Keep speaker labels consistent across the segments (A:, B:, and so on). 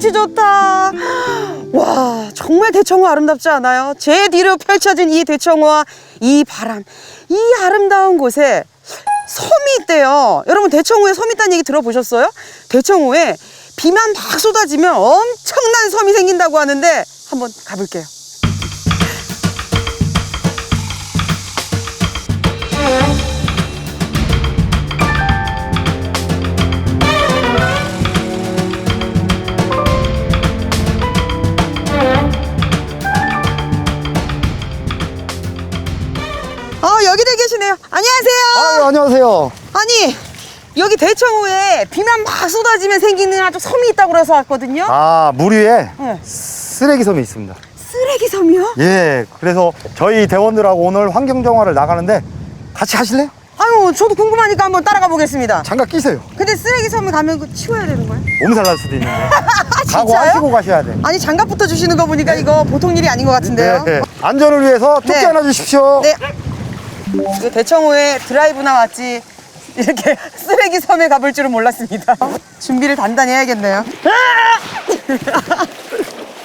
A: 경치 좋다. 와, 정말 대청호 아름답지 않아요? 제 뒤로 펼쳐진 이 대청호와 이 바람, 이 아름다운 곳에 섬이 있대요. 여러분, 대청호에 섬 있다는 얘기 들어보셨어요? 대청호에 비만 막 쏟아지면 엄청난 섬이 생긴다고 하는데 한번 가볼게요. 여기도 계시네요. 안녕하세요.
B: 아유, 안녕하세요.
A: 아니 여기 대청호에 비만 막 쏟아지면 생기는 아주 섬이 있다고 그래서 왔거든요
B: 아, 물 위에
A: 네.
B: 쓰레기 섬이 있습니다.
A: 쓰레기 섬이요?
B: 예, 그래서 저희 대원들하고 오늘 환경정화를 나가는데 같이 하실래요?
A: 아유 저도 궁금하니까 한번 따라가 보겠습니다
B: 장갑 끼세요.
A: 근데 쓰레기 섬에 가면 그 치워야 되는 거예요?
B: 몸살 날 수도 있는데. 각오하시고 가셔야 돼.
A: 아니 장갑부터 주시는 거 보니까 이거 보통 일이 아닌 것 같은데요
B: 네. 안전을 위해서 조끼
A: 네.
B: 하나 주십시오.
A: 네. 그 대청호에 드라이브나 왔지 이렇게 쓰레기 섬에 가볼 줄은 몰랐습니다 준비를 단단히 해야겠네요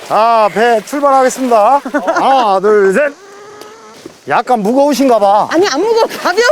B: 자, 배 출발하겠습니다. 하나, 둘, 셋. 약간 무거우신가 봐.
A: 아니 안 무거워 가벼워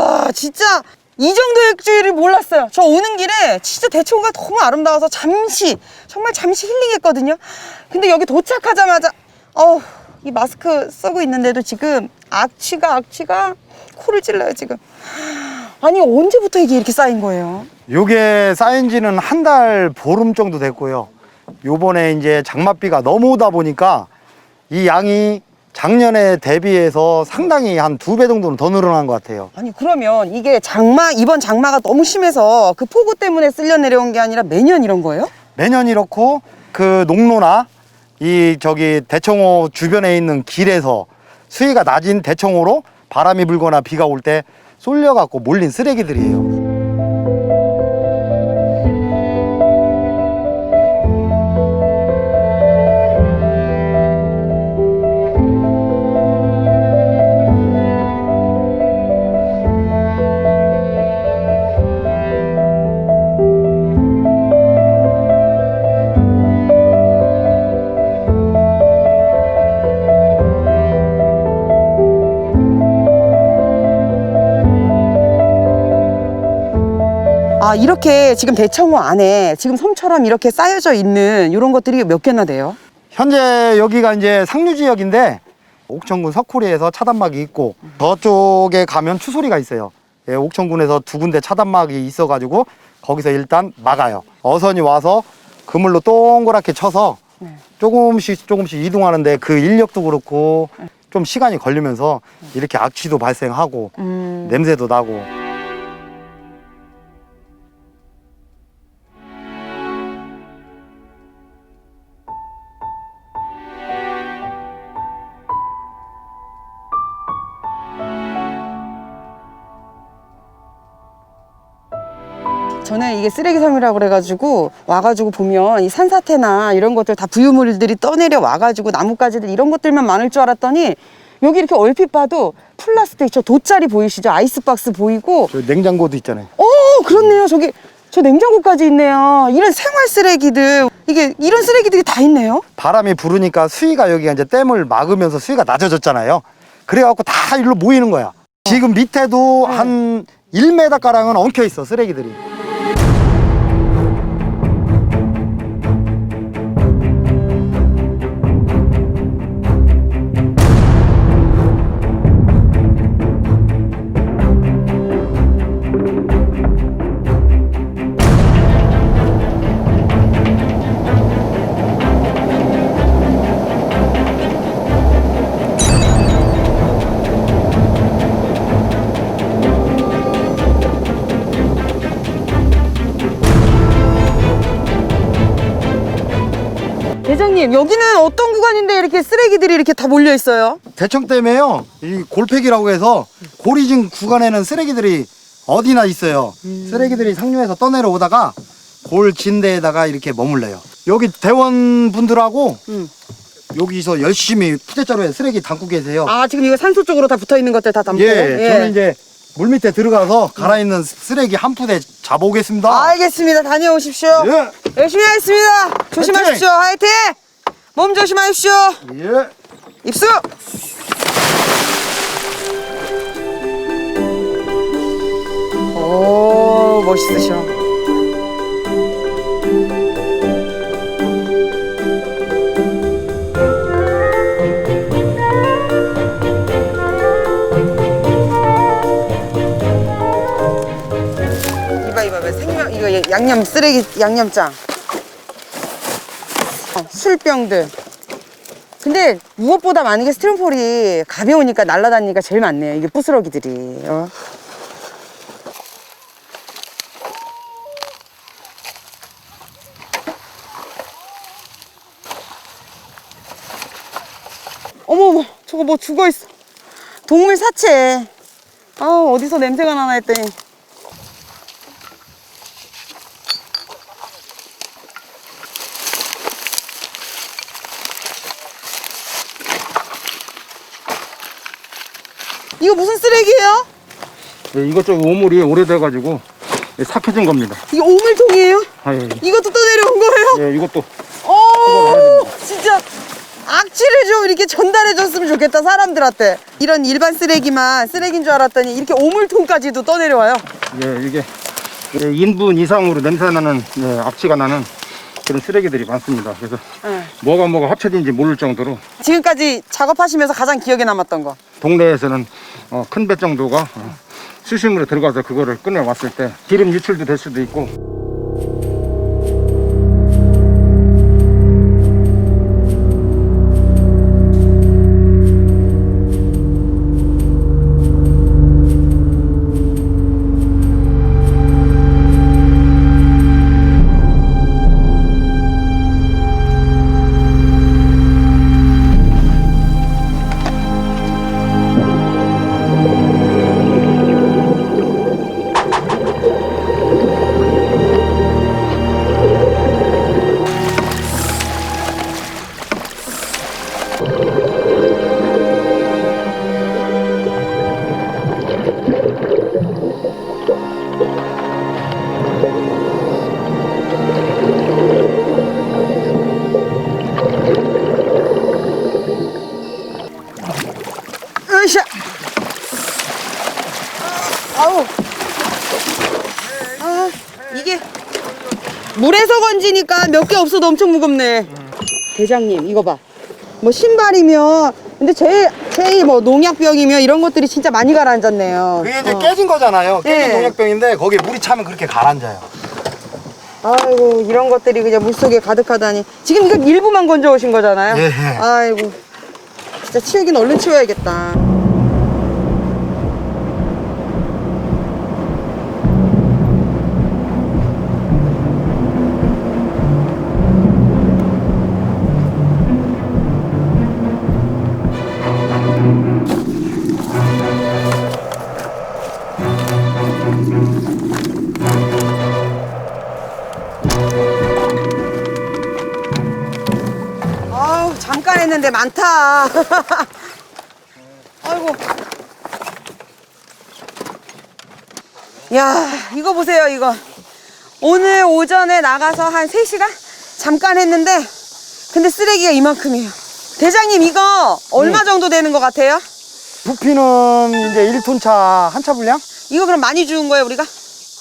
A: 와 진짜 이 정도 일주일을 몰랐어요 저 오는 길에 진짜 대청호가 너무 아름다워서 잠시 정말 잠시 힐링했거든요 근데 여기 도착하자마자 어우 이 마스크 쓰고 있는데도 지금 악취가 악취가 코를 찔러요 지금 아니 언제부터 이게 이렇게 쌓인 거예요?
B: 요게 쌓인 지는 한 달 보름 정도 됐고요. 요번에 이제 장맛비가 너무 오다 보니까 이 양이 작년에 대비해서 상당히 한 두 배 정도는 더 늘어난 것 같아요.
A: 아니 그러면 이게 장마 이번 장마가 너무 심해서 그 폭우 때문에 쓸려 내려온 게 아니라 매년 이런 거예요?
B: 매년 이렇고 그 농로나 이 저기 대청호 주변에 있는 길에서 수위가 낮은 대청호로 바람이 불거나 비가 올 때 쏠려갖고 몰린 쓰레기들이에요.
A: 아 이렇게 지금 대청호 안에 지금 섬처럼 이렇게 쌓여져 있는 이런 것들이 몇 개나 돼요?
B: 현재 여기가 이제 상류 지역인데 옥천군 석호리에서 차단막이 있고 저쪽에 가면 추소리가 있어요. 예, 옥천군에서 두 군데 차단막이 있어가지고 거기서 일단 막아요. 어선이 와서 그물로 동그랗게 쳐서 조금씩 조금씩 이동하는데 그 인력도 그렇고 좀 시간이 걸리면서 이렇게 악취도 발생하고
A: 음.
B: 냄새도 나고
A: 저는 이게 쓰레기섬이라고 그래가지고 와가지고 보면 이 산사태나 이런 것들 다 부유물들이 떠내려 와가지고 나뭇가지들 이런 것들만 많을 줄 알았더니 여기 이렇게 얼핏 봐도 플라스틱 저 돗자리 보이시죠? 아이스박스 보이고
B: 저 냉장고도 있잖아요.
A: 오 그렇네요 저기 저 냉장고까지 있네요 이런 생활 쓰레기들 이게 이런 쓰레기들이 다 있네요
B: 바람이 부르니까 수위가 여기가 이제 댐을 막으면서 수위가 낮아졌잖아요. 그래갖고 다 일로 모이는 거야. 지금 밑에도 한 1m 가량은 엉켜 있어 쓰레기들이.
A: 대장님 여기는 어떤 구간인데 이렇게 쓰레기들이 이렇게 다 몰려 있어요?
B: 대청 때문에요. 이 골팩이라고 해서 고리진 구간에는 쓰레기들이 어디나 있어요. 쓰레기들이 상류에서 떠내려오다가 골 진대에다가 이렇게 머물러요. 여기 대원 분들하고
A: 음.
B: 여기서 열심히 푸대자루에 쓰레기 담고 계세요.
A: 아 지금 이거 산소 쪽으로 다 붙어 있는 것들 다 담고.
B: 예, 저는 이제 물 밑에 들어가서 갈아 있는 쓰레기 한 푸대 잡아오겠습니다.
A: 알겠습니다. 다녀오십시오.
B: 예,
A: 열심히 하겠습니다. 조심하십시오. 화이팅! 몸 조심하십시오.
B: 예.
A: 입수! 오, 멋있으셔. 이봐, 이봐, 이봐. 생명, 이거 얘- 양념 쓰레기, 양념장. 어, 술병들. 근데 무엇보다 많은 게 스티로폴이 가벼우니까 날아다니니까 제일 많네요. 이게 부스러기들이. 어. 어머머, 저거 뭐 죽어 있어. 동물 사체. 아, 어디서 냄새가 나나 했더니. 이거 무슨 쓰레기예요?
C: 예, 이것저것 오물이 오래돼가지고 예, 삭혀진 겁니다.
A: 이게 오물통이에요?
C: 아, 예,
A: 이것도 또 내려온 거예요?
C: 예, 이것도
A: 오, 진짜 악취를 좀 이렇게 전달해 줬으면 좋겠다 사람들한테 이런 일반 쓰레기만 쓰레기인 줄 알았더니 이렇게 오물통까지도 떠내려와요
C: 예, 이게 예, 인분 이상으로 냄새나는 예, 악취가 나는 그런 쓰레기들이 많습니다. 그래서
A: 예.
C: 뭐가 뭐가 합쳐진지 모를 정도로
A: 지금까지 작업하시면서 가장 기억에 남았던 거
C: 동네에서는 어, 큰 배 정도가 어, 수심으로 들어가서 그거를 꺼내왔을 때 기름 유출도 될 수도 있고
A: 도 엄청 무겁네 대장님 이거 봐 뭐 신발이며 근데 제일 제일 뭐 농약병이며 이런 것들이 진짜 많이 가라앉았네요
B: 그게 이제
A: 어.
B: 깨진 거잖아요. 깨진
A: 예.
B: 농약병인데 거기에 물이 차면 그렇게 가라앉아요.
A: 아이고 이런 것들이 그냥 물속에 가득하다니 지금 이거 일부만 건져 오신 거잖아요
B: 예.
A: 아이고 진짜 치우긴 얼른 치워야겠다 했는데 많다 아이고 야 이거 보세요 이거 오늘 오전에 나가서 한 3시간 잠깐 했는데 근데 쓰레기가 이만큼이에요 대장님 이거 얼마 정도 되는 것 같아요?
B: 부피는 이제 1톤 차 한 차 분량?
A: 이거 그럼 많이 주운 거예요 우리가?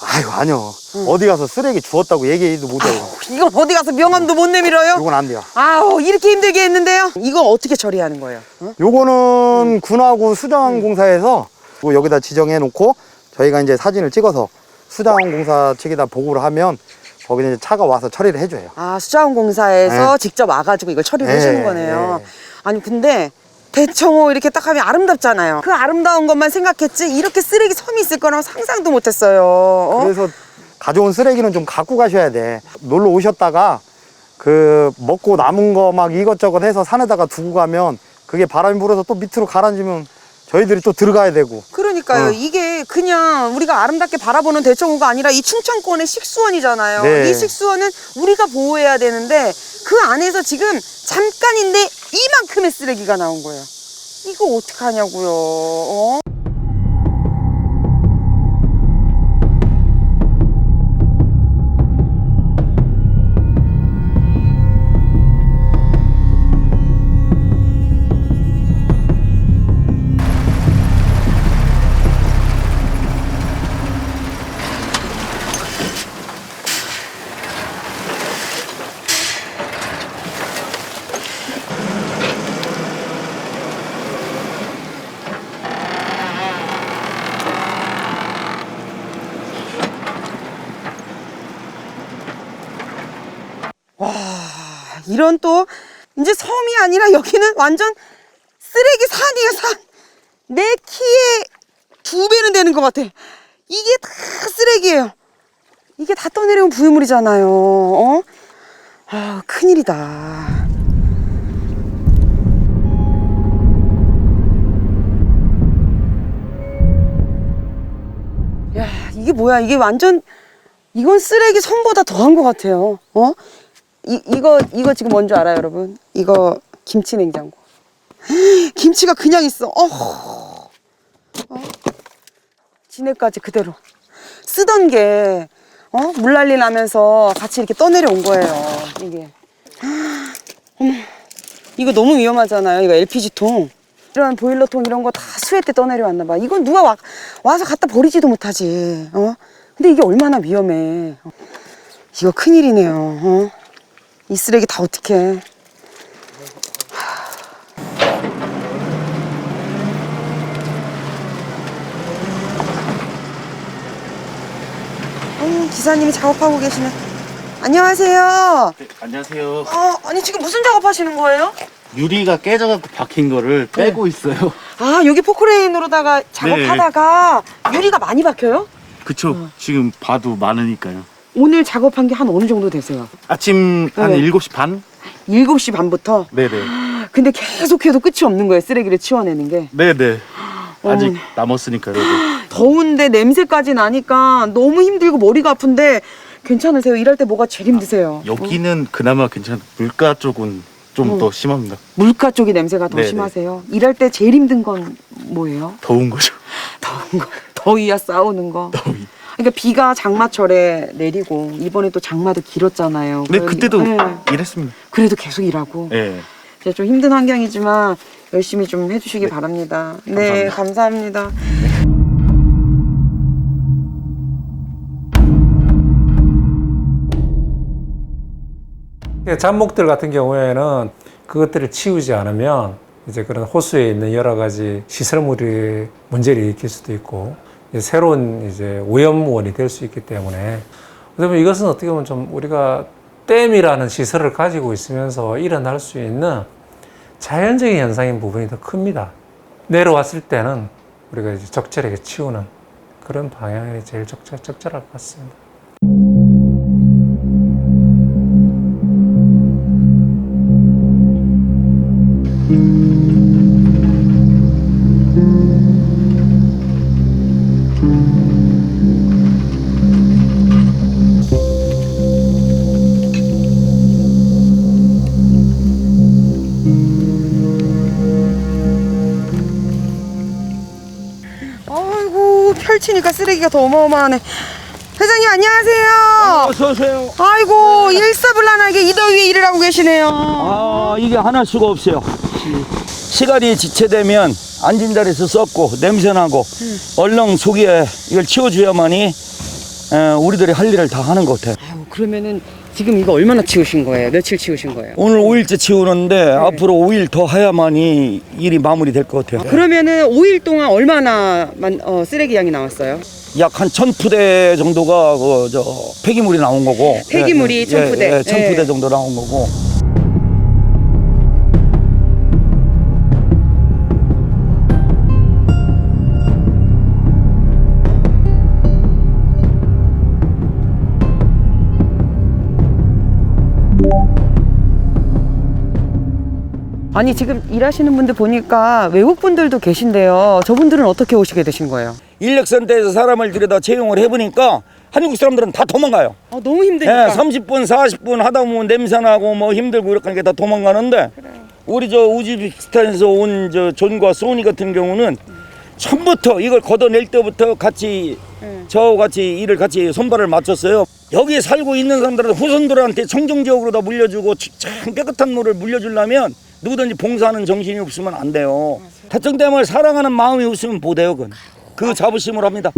B: 아이고 아니요. 어디 가서 쓰레기 주웠다고 얘기해도 못해요.
A: 이걸 어디 가서 명함도 못 내밀어요?
B: 요건 안 돼요.
A: 아우 이렇게 힘들게 했는데요 이거 어떻게 처리하는 거예요? 어?
B: 요거는 군하고 수자원공사에서 뭐 여기다 지정해 놓고 저희가 이제 사진을 찍어서 수자원공사 측에다 보고를 하면 거기는 이제 차가 와서 처리를 해줘요.
A: 아 수자원공사에서
B: 네.
A: 직접 와가지고 이걸 처리를
B: 네,
A: 해주는 거네요.
B: 네.
A: 아니 근데 대청호 이렇게 딱 하면 아름답잖아요. 그 아름다운 것만 생각했지 이렇게 쓰레기 섬이 있을 거라고 상상도 못했어요. 어?
B: 그래서 가져온 쓰레기는 좀 갖고 가셔야 돼. 놀러 오셨다가 그 먹고 남은 거 막 이것저것 해서 산에다가 두고 가면 그게 바람이 불어서 또 밑으로 가라앉으면 저희들이 또 들어가야 되고
A: 그러니까요.
B: 어.
A: 이게 그냥 우리가 아름답게 바라보는 대청호가 아니라 이 충청권의 식수원이잖아요.
B: 네.
A: 이 식수원은 우리가 보호해야 되는데 그 안에서 지금 잠깐인데 이만큼의 쓰레기가 나온 거예요. 이거 어떡하냐고요. 어? 이런 또 이제 섬이 아니라 여기는 완전 쓰레기 산이에요 산. 내 키에 두 배는 되는 것 같아. 이게 다 쓰레기예요. 이게 다 떠내려온 부유물이잖아요. 어? 아 큰일이다. 야 이게 뭐야? 이게 완전 이건 쓰레기 섬보다 더한 것 같아요. 어? 이, 이거 이거 지금 뭔지 알아요, 여러분? 이거 김치 냉장고. 김치가 그냥 있어. 어. 어? 진해까지 그대로 쓰던 게 어? 물난리 나면서 같이 이렇게 떠내려 온 거예요. 이게. 어머. 이거 너무 위험하잖아요. 이거 LPG 통. 이런 보일러 통 이런 거 다 수해 때 떠내려 왔나 봐. 이건 누가 와, 와서 갖다 버리지도 못하지. 어? 근데 이게 얼마나 위험해. 어. 이거 큰일이네요. 어? 이 쓰레기 다 어떡해. 어, 기사님이 작업하고 계시네. 안녕하세요.
D: 네, 안녕하세요.
A: 어, 아니 지금 무슨 작업하시는 거예요?
D: 유리가 깨져갖고 박힌 거를 빼고 있어요.
A: 아, 여기 포크레인으로다가 작업하다가 유리가 많이 박혀요?
D: 그쵸. 지금 봐도 많으니까요.
A: 오늘 작업한 게 한 어느 정도 되세요?
D: 아침 한
A: 네.
D: 7시 반?
A: 7시 반부터?
D: 네네.
A: 근데 계속해도 끝이 없는 거예요, 쓰레기를 치워내는 게.
D: 네네. 아직
A: 어머나.
D: 남았으니까 그래도.
A: 더운데 냄새까지 나니까 너무 힘들고 머리가 아픈데 괜찮으세요? 일할 때 뭐가 제일 힘드세요?
D: 여기는 그나마 괜찮, 물가 쪽은 좀더
A: 어.
D: 심합니다.
A: 물가 쪽이 냄새가 더
D: 네네.
A: 심하세요? 일할 때 제일 힘든 건 뭐예요?
D: 더운 거죠.
A: 더운 거, 더위야 싸우는 거.
D: 더위.
A: 그러니까 비가 장마철에 내리고 이번에 또 장마도 길었잖아요.
D: 네,
A: 그래도-
D: 그때도
A: 네.
D: 일했습니다.
A: 그래도 계속 일하고.
D: 네.
A: 이제 좀 힘든 환경이지만 열심히 좀 해주시기
D: 네.
A: 바랍니다. 네, 감사합니다.
E: 잡목들 같은 경우에는 그것들을 치우지 않으면 이제 그런 호수에 있는 여러 가지 시설물이 문제를 일으킬 수도 있고 새로운 이제 오염원이 될 수 있기 때문에 그러면 이것은 어떻게 보면 좀 우리가 댐이라는 시설을 가지고 있으면서 일어날 수 있는 자연적인 현상인 부분이 더 큽니다. 내려왔을 때는 우리가 이제 적절하게 치우는 그런 방향이 제일 적절, 적절할 것 같습니다.
A: 쓰레기가 더 어마어마하네. 회장님 안녕하세요.
F: 어서 오세요.
A: 아이고 일사불란하게 이 더위에 일을 하고 계시네요.
F: 아 이게 하나 수가 없어요. 시간이 지체되면 앉은 자리에서 썩고 냄새나고 얼렁 속에 이걸 치워줘야만이 에, 우리들이 할 일을 다 하는 것 같아요.
A: 아유 그러면은 지금 이거 얼마나 치우신 거예요? 며칠 치우신 거예요?
F: 오늘 5일째 치우는데 앞으로 5일 더 해야만이 일이 마무리될 것 같아요.
A: 그러면은 5일 동안 얼마나 만, 어, 쓰레기 양이 나왔어요?
F: 약 한 천푸대 정도가 그, 저, 폐기물이 나온 거고.
A: 폐기물이
F: 예, 예,
A: 천푸대.
F: 예, 예, 천푸대
A: 예.
F: 정도 나온 거고.
A: 아니 지금 일하시는 분들 보니까 외국 분들도 계신데요. 저분들은 어떻게 오시게 되신 거예요?
F: 인력센터에서 사람을 들여다 채용을 해보니까 한국 사람들은 다 도망가요.
A: 아, 너무
F: 예,
A: 힘드니까.
F: 30분, 40분 하다 보면 냄새나고 뭐 힘들고 이렇게 하니까 다 도망가는데 우리 저 우즈베키스탄에서 온 저 존과 소니 같은 경우는 처음부터 이걸 걷어낼 때부터 같이 저하고 같이 일을 같이 손발을 맞췄어요. 여기 살고 있는 사람들은 후손들한테 청정지역으로 다 물려주고 참 깨끗한 물을 물려주려면 누구든지 봉사하는 정신이 없으면 안 돼요. 태평댐을 사랑하는 마음이 없으면 못해요, 그건. 그 자부심을 합니다.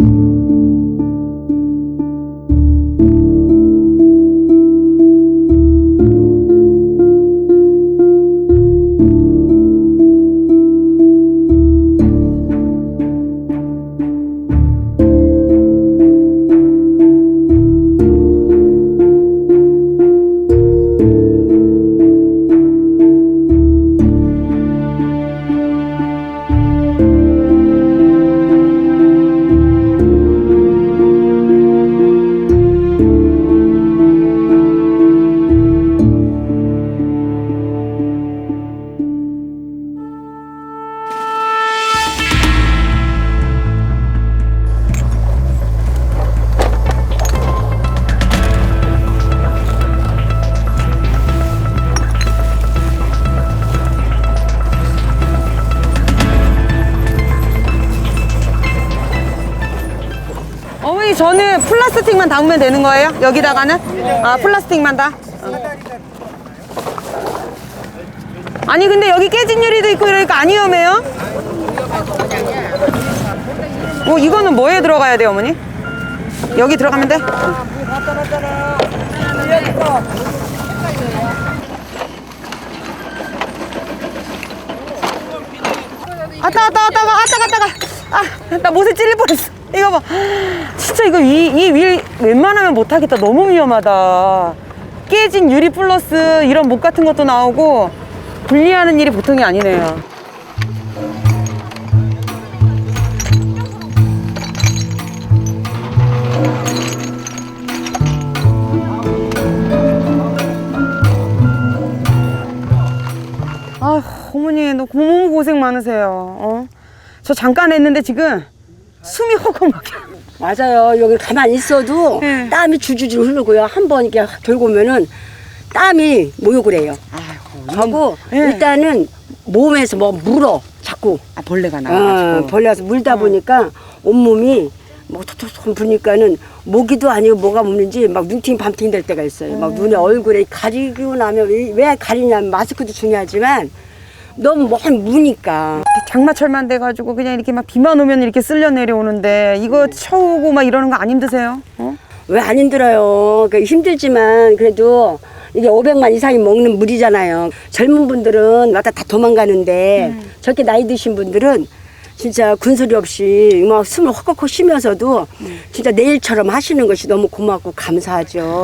A: 담으면 되는 거예요? 여기다가는? 아 플라스틱만 다? 어. 아니 근데 여기 깨진 유리도 있고 이러니까 안 위험해요? 뭐 이거는 뭐에 들어가야 돼요 어머니? 여기 들어가면 돼? 아따 아따 아따 아따 아따 아, 나 못에 찔릴 뻔했어. 이거 봐. 진짜 이거 이, 이윌 웬만하면 못하겠다. 너무 위험하다. 깨진 유리 플러스 이런 목 같은 것도 나오고 분리하는 일이 보통이 아니네요. 아, 어머니 너 너무 고생 많으세요. 어? 저 잠깐 했는데 지금 숨이 허걱 막혀.
G: 맞아요. 여기 가만히 있어도
A: 네.
G: 땀이 줄줄줄 흐르고요. 한 번 이렇게 돌고 오면은 땀이 모욕을 해요. 하고
A: 네.
G: 일단은 몸에서 뭐 물어 자꾸
A: 아, 벌레가
G: 어,
A: 나와가지고.
G: 벌려서 물다 보니까 온몸이 뭐 톡톡톡 부니까는 모기도 아니고 뭐가 묻는지 막 눈팅 밤팅 될 때가 있어요. 막 눈에 얼굴에 가리고 나면 왜, 왜 가리냐면 마스크도 중요하지만 너무 먼 무니까
A: 장마철만 돼가지고 그냥 이렇게 막 비만 오면 이렇게 쓸려 내려오는데 이거 쳐오고 막 이러는 거 안 힘드세요? 어?
G: 왜 안 힘들어요? 그 힘들지만 그래도 이게 500만 이상이 먹는 물이잖아요. 젊은 분들은 왔다 다 도망가는데 저렇게 나이 드신 분들은 진짜 군소리 없이 막 숨을 헛헛헛 쉬면서도 진짜 내일처럼 하시는 것이 너무 고맙고 감사하죠.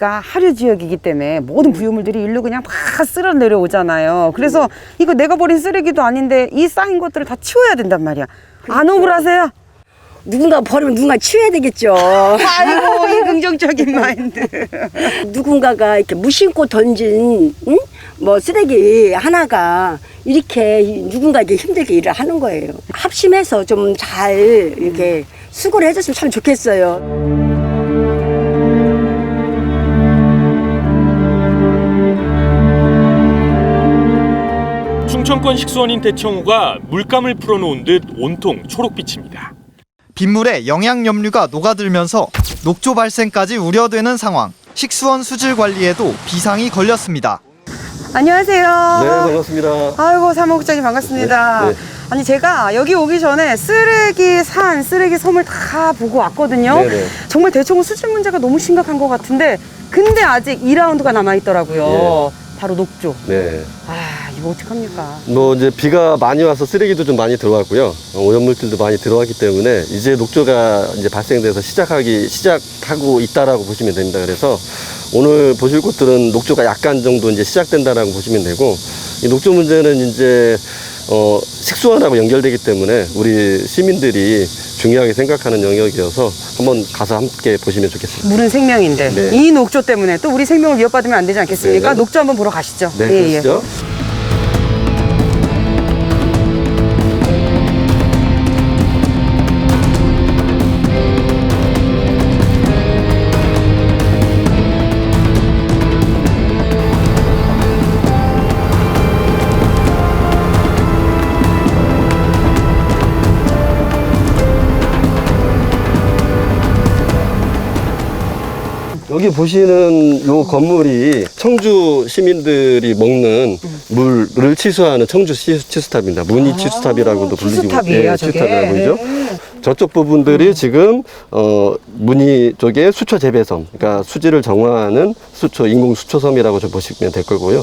A: 여기가 하류 지역이기 때문에 모든 부유물들이 일로 그냥 막 쓸어 내려오잖아요. 그래서 이거 내가 버린 쓰레기도 아닌데 이 쌓인 것들을 다 치워야 된단 말이야. 안 억울하세요?
G: 누군가 버리면 누군가 치워야 되겠죠.
A: 아이고 이 긍정적인 마인드.
G: 누군가가 이렇게 무심코 던진 응? 뭐 쓰레기 하나가 이렇게 누군가에게 힘들게 일을 하는 거예요. 합심해서 좀 잘 이렇게 수고를 해줬으면 참 좋겠어요.
H: 충청권 식수원인 대청호가 물감을 풀어놓은 듯 온통 초록빛입니다.
I: 빗물에 영양염류가 녹아들면서 녹조 발생까지 우려되는 상황. 식수원 수질 관리에도 비상이 걸렸습니다.
A: 안녕하세요.
J: 네, 반갑습니다.
A: 아이고 사무국장님 반갑습니다.
J: 네, 네.
A: 아니 제가 여기 오기 전에 쓰레기 산, 쓰레기 섬을 다 보고 왔거든요.
J: 네, 네.
A: 정말 대청호 수질 문제가 너무 심각한 것 같은데 근데 아직 2라운드가 남아 있더라고요. 바로 녹조.
J: 네.
A: 아 이거 어떡합니까?
J: 뭐 이제 비가 많이 와서 쓰레기도 좀 많이 들어왔고요. 어, 오염물질도 많이 들어왔기 때문에 이제 녹조가 이제 발생돼서 시작하기 시작하고 있다라고 보시면 됩니다. 그래서 오늘 보실 곳들은 녹조가 약간 정도 이제 시작된다라고 보시면 되고 이 녹조 문제는 이제 어, 식수원하고 연결되기 때문에 우리 시민들이 중요하게 생각하는 영역이어서 한번 가서 함께 보시면 좋겠습니다.
A: 물은 생명인데
J: 네.
A: 이 녹조 때문에 또 우리 생명을 위협받으면 안 되지 않겠습니까?
J: 네.
A: 녹조 한번 보러 가시죠.
J: 네,
A: 예, 예.
J: 그러시죠? 여기 보시는 요 건물이 청주 시민들이 먹는 물을 치수하는 청주 시- 치수탑입니다. 문희 치수탑이라고도 불리고
A: 치수탑이에요, 저게?
J: 치수탑이라고 그러죠. 저쪽 부분들이 지금 어 문희 쪽에 수초 재배섬, 그러니까 수지를 정화하는 수초 인공 수초섬이라고 좀 보시면 될 거고요.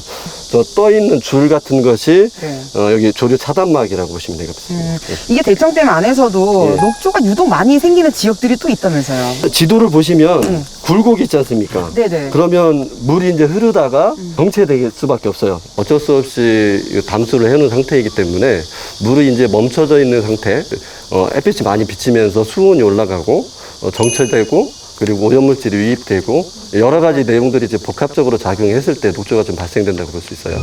J: 저 떠 있는 줄 같은 것이
A: 네.
J: 어 여기 조류 차단막이라고 보시면 되겠습니다.
A: 이게 대청댐 안에서도
J: 예.
A: 녹조가 유독 많이 생기는 지역들이 또 있다면서요.
J: 지도를 보시면 굴곡이 있지 않습니까?
A: 네네.
J: 그러면 물이 이제 흐르다가 정체될 수밖에 없어요. 어쩔 수 없이 이 담수를 해놓은 상태이기 때문에 물이 이제 멈춰져 있는 상태, 어, 햇빛이 많이 비치면서 수온이 올라가고 어, 정체되고 그리고 오염물질이 유입되고 여러 가지 내용들이 이제 복합적으로 작용했을 때 녹조가 좀 발생된다고 볼수 있어요.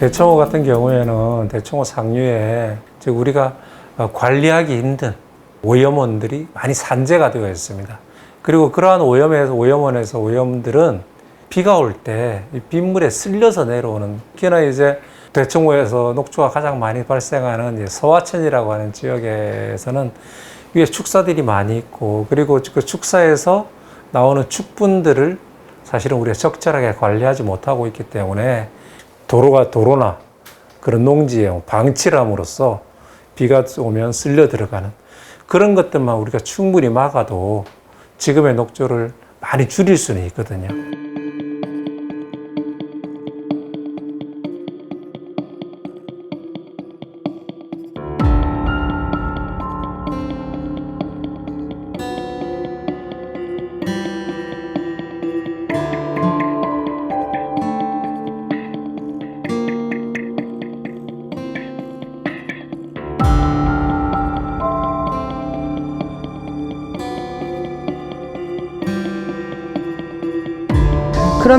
E: 대청호 같은 경우에는 대청호 상류에 즉 우리가 어, 관리하기 힘든 오염원들이 많이 산재가 되어 있습니다. 그리고 그러한 오염에서 오염원에서 오염들은 비가 올 때 빗물에 쓸려서 내려오는 특히나 이제 대청호에서 녹조가 가장 많이 발생하는 서화천이라고 하는 지역에서는 위에 축사들이 많이 있고 그리고 그 축사에서 나오는 축분들을 사실은 우리가 적절하게 관리하지 못하고 있기 때문에 도로가 도로나 그런 농지에 방치를 함으로써 비가 오면 쓸려 들어가는 그런 것들만 우리가 충분히 막아도 지금의 녹조를 많이 줄일 수는 있거든요.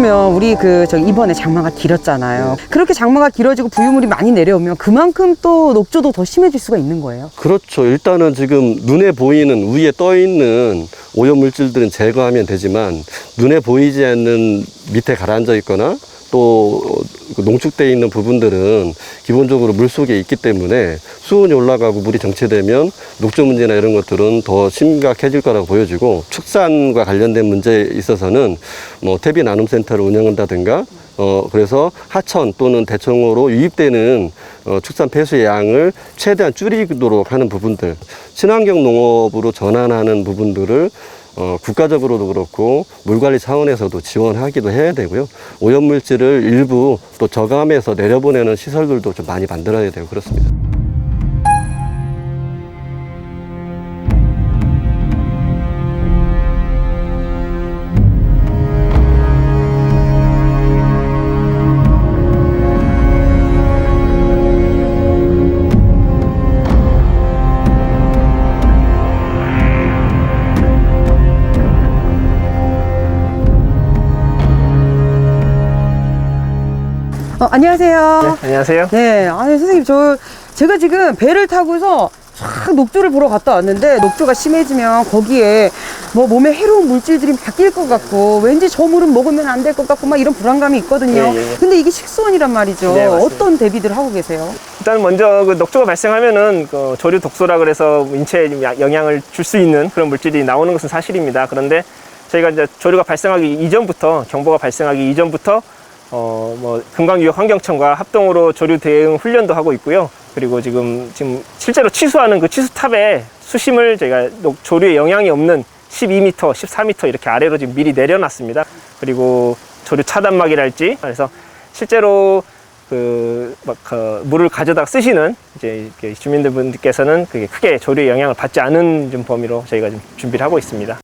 A: 그러면 우리 그저 이번에 장마가 길었잖아요. 그렇게 장마가 길어지고 부유물이 많이 내려오면 그만큼 또 녹조도 더 심해질 수가 있는 거예요.
J: 그렇죠. 일단은 지금 눈에 보이는 위에 떠 있는 오염 물질들은 제거하면 되지만 눈에 보이지 않는 밑에 가라앉아 있거나 또 농축되어 있는 부분들은 기본적으로 물 속에 있기 때문에 수온이 올라가고 물이 정체되면 녹조 문제나 이런 것들은 더 심각해질 거라고 보여지고 축산과 관련된 문제에 있어서는 뭐 퇴비 나눔 센터를 운영한다든가 어 그래서 하천 또는 대청호로 유입되는 어, 축산 폐수의 양을 최대한 줄이도록 하는 부분들 친환경 농업으로 전환하는 부분들을 어, 국가적으로도 그렇고 물관리 차원에서도 지원하기도 해야 되고요. 오염물질을 일부 또 저감해서 내려보내는 시설들도 좀 많이 만들어야 되고 그렇습니다.
A: 어, 안녕하세요.
K: 안녕하세요.
A: 네, 아니 선생님 저 제가 지금 배를 타고서 쫙 녹조를 보러 갔다 왔는데 녹조가 심해지면 거기에 뭐 몸에 해로운 물질들이 막낄것 같고 왠지 저 물은 먹으면 안 될 것 같고 막 이런 불안감이 있거든요.
K: 예, 예, 예.
A: 근데 이게 식수원이란 말이죠.
K: 네, 맞습니다.
A: 어떤 대비들 하고 계세요?
K: 일단 먼저 그 녹조가 발생하면은 그 조류 독소라 그래서 인체에 좀 야- 영향을 줄 수 있는 그런 물질이 나오는 것은 사실입니다. 그런데 저희가 이제 조류가 발생하기 이전부터 경보가 발생하기 이전부터 어 뭐 금강유역 환경청과 합동으로 조류 대응 훈련도 하고 있고요. 그리고 지금 지금 실제로 치수하는 그 치수탑에 수심을 저희가 녹- 조류에 영향이 없는 12m, 14m 이렇게 아래로 지금 미리 내려놨습니다. 그리고 조류 차단막이랄지 그래서 실제로 그, 막, 그 물을 가져다 쓰시는 이제 이렇게 주민들 분들께서는 그게 크게 조류의 영향을 받지 않은 좀 범위로 저희가 좀 준비를 하고 있습니다.